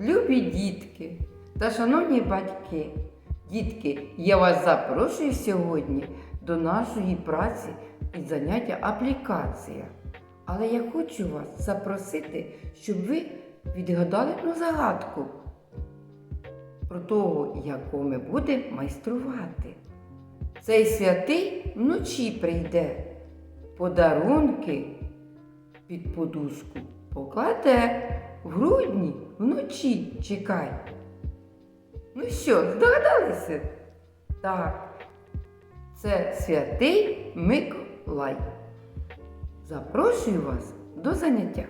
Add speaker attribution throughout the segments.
Speaker 1: любі дітки та шановні батьки. Дітки, я вас запрошую сьогодні до нашої праці і заняття аплікація. Але я хочу вас запросити, щоб ви відгадали одну загадку про того, яку ми будемо майструвати. Цей святий вночі прийде, подарунки під подушку покладе в грудні вночі чекай. Ну що, здогадалися? Так, це святий Миколай. Запрошую вас до заняття.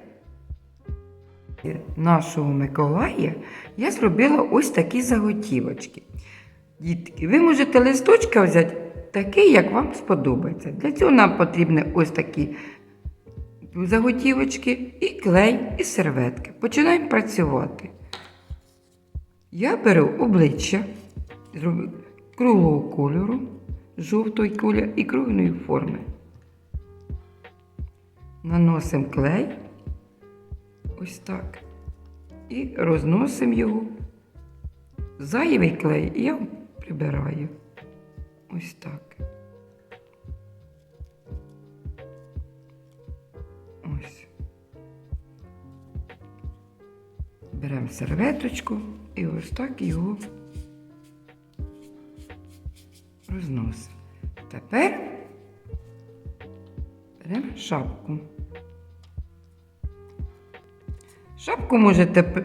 Speaker 1: Нашого Миколая я зробила ось такі заготівочки. Дітки, ви можете листочка взяти такий, як вам сподобається. Для цього нам потрібні ось такі заготівочки, і клей, і серветки. Починаємо працювати. Я беру обличчя круглого кольору, жовтої кольору і круглої форми. Наносимо клей ось так. І розносимо його. Зайвий клей я прибираю. Ось так. Ось. Беремо серветочку і ось так його розносимо. Тепер беремо шапку. Шапку можете,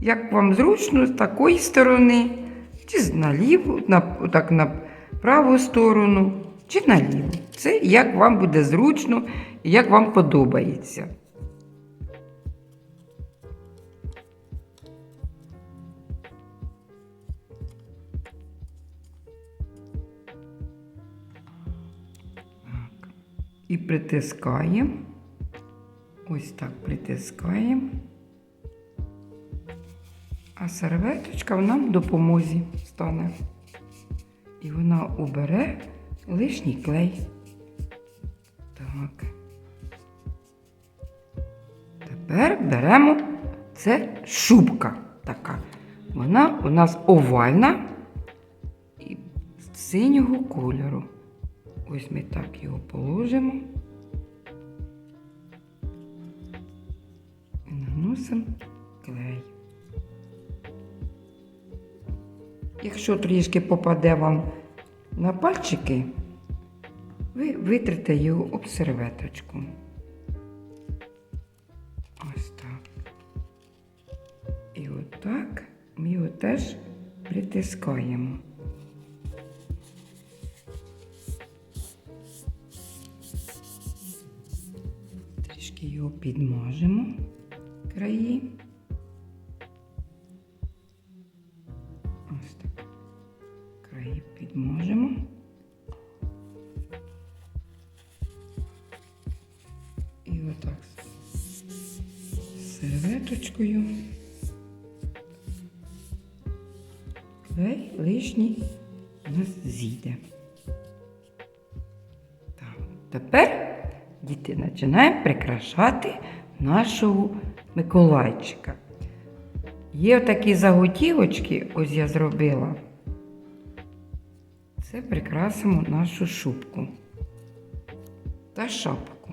Speaker 1: як вам зручно, з такої сторони, чи з наліву, на, так на праву сторону, чи наліву. Це як вам буде зручно як вам подобається. І притискаємо. Ось так притискаємо. А серветочка нам допомозі стане. І вона убере лишній клей. Так. Тепер беремо це шубка така. Вона у нас овальна і синього кольору. Ось ми так його положимо. І наносимо клей. Якщо трішки попаде вам на пальчики, ви витрите його об серветочку. Ось так. І отак ми його теж притискаємо. Трішки його підмажемо краї. Краї підмажемо. І отак серветочкою. Клей лишній у нас зійде. Так, тепер діти починаємо прикрашати нашого Миколайчика. Є такі заготівочки, ось я зробила. Це прикрасимо нашу шубку та шапку.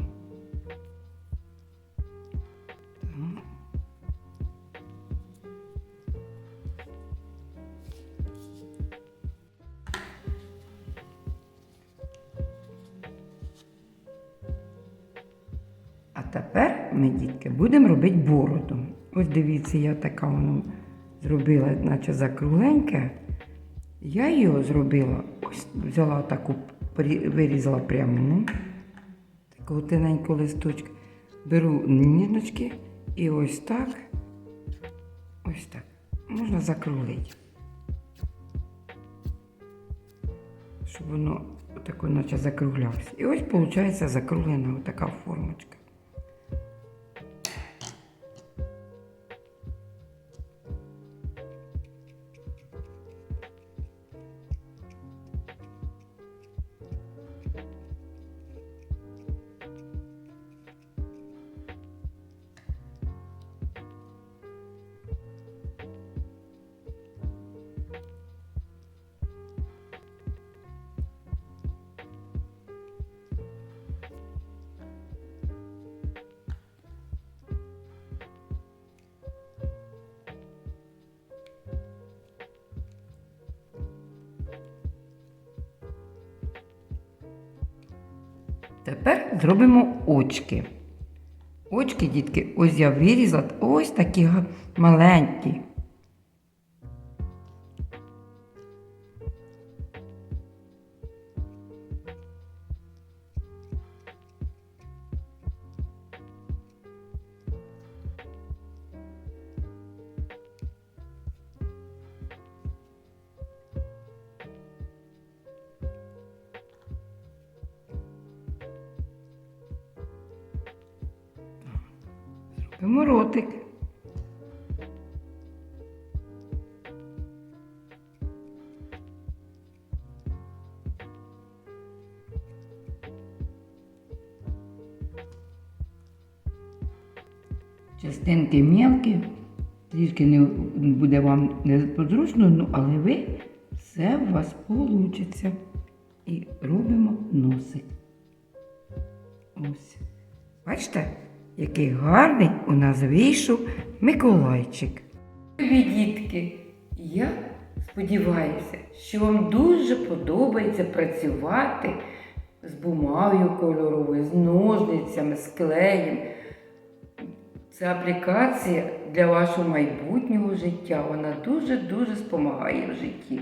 Speaker 1: А тепер ми, дітки, будемо робити бороду. Ось дивіться, я така воно зробила, наче закругленьке. Я його зробила, ось взяла таку, вирізала пряму, таку тоненьку листочку. Беру ніточки і ось так, ось так. Можна закруглити. Щоб воно тако наче закруглялося. І ось виходить закруглена така формочка. Тепер зробимо очки. Очки, дітки, ось я вирізала ось такі маленькі. Зробимо ротик. Частинки мелкі, трішки не буде вам незручно, ну, але ви все у вас вийде. І робимо носик. Ось. Бачите, який гарний у нас вийшов Миколайчик. Любі дітки, я сподіваюся, що вам дуже подобається працювати з бумагою кольоровою, з ножницями, з клеєм. Це аплікація для вашого майбутнього життя. Вона дуже-дуже допомагає в житті.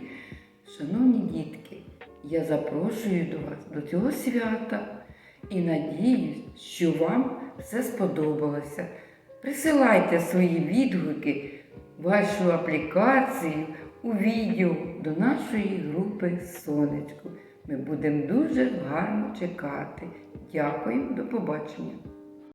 Speaker 1: Шановні дітки, я запрошую до вас до цього свята і надіюсь, що вам все сподобалося. Присилайте свої відгуки, вашу аплікацію у відео до нашої групи Сонечко. Ми будемо дуже гарно чекати. Дякую, до побачення.